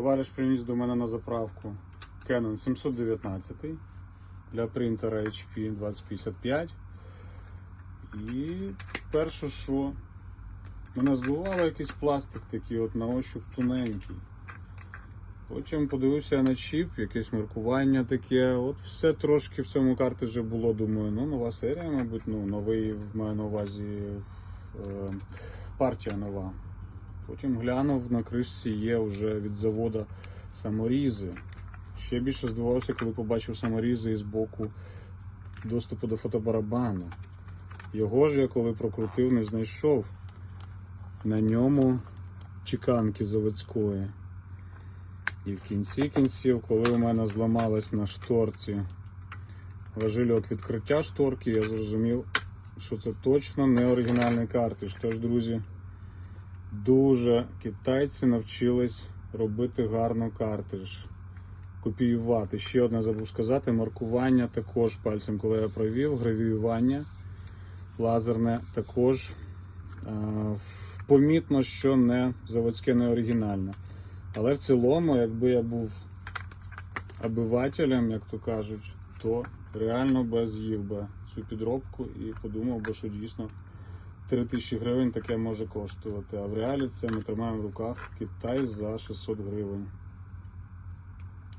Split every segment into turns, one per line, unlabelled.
Товариш приніс до мене на заправку Canon 719 для принтера HP 2055. І перше, що мене здивувало якийсь пластик такий от на ощуп тоненький. Потім подивився я на чіп, якесь маркування таке. От все трошки в цьому картриджі було. Думаю, ну нова серія, мабуть, ну новий маю на увазі е, партія нова. Потім глянув на кришці є вже від завода саморізи. Ще більше здивувався, коли побачив саморізи із боку доступу до фотобарабану. Його ж я коли прокрутив, не знайшов. На ньому чеканки заводської. І в кінці кінців, коли у мене зламалась на шторці важильок відкриття шторки, я зрозумів, що це точно не оригінальний картридж. Тож, друзі, дуже китайці навчились робити гарно картридж. Копіювати. Ще одне забув сказати, маркування також пальцем, коли я провів, гравіювання лазерне також помітно, що не заводське, не оригінальне. Але в цілому, якби я був обивателем, як то кажуть, то реально би з'їв би цю підробку і подумав би, що дійсно 3 тисячі гривень таке може коштувати. А в реалі це ми тримаємо в руках Китай за 600 гривень.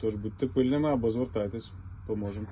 Тож будьте пильними або звертайтесь, поможемо.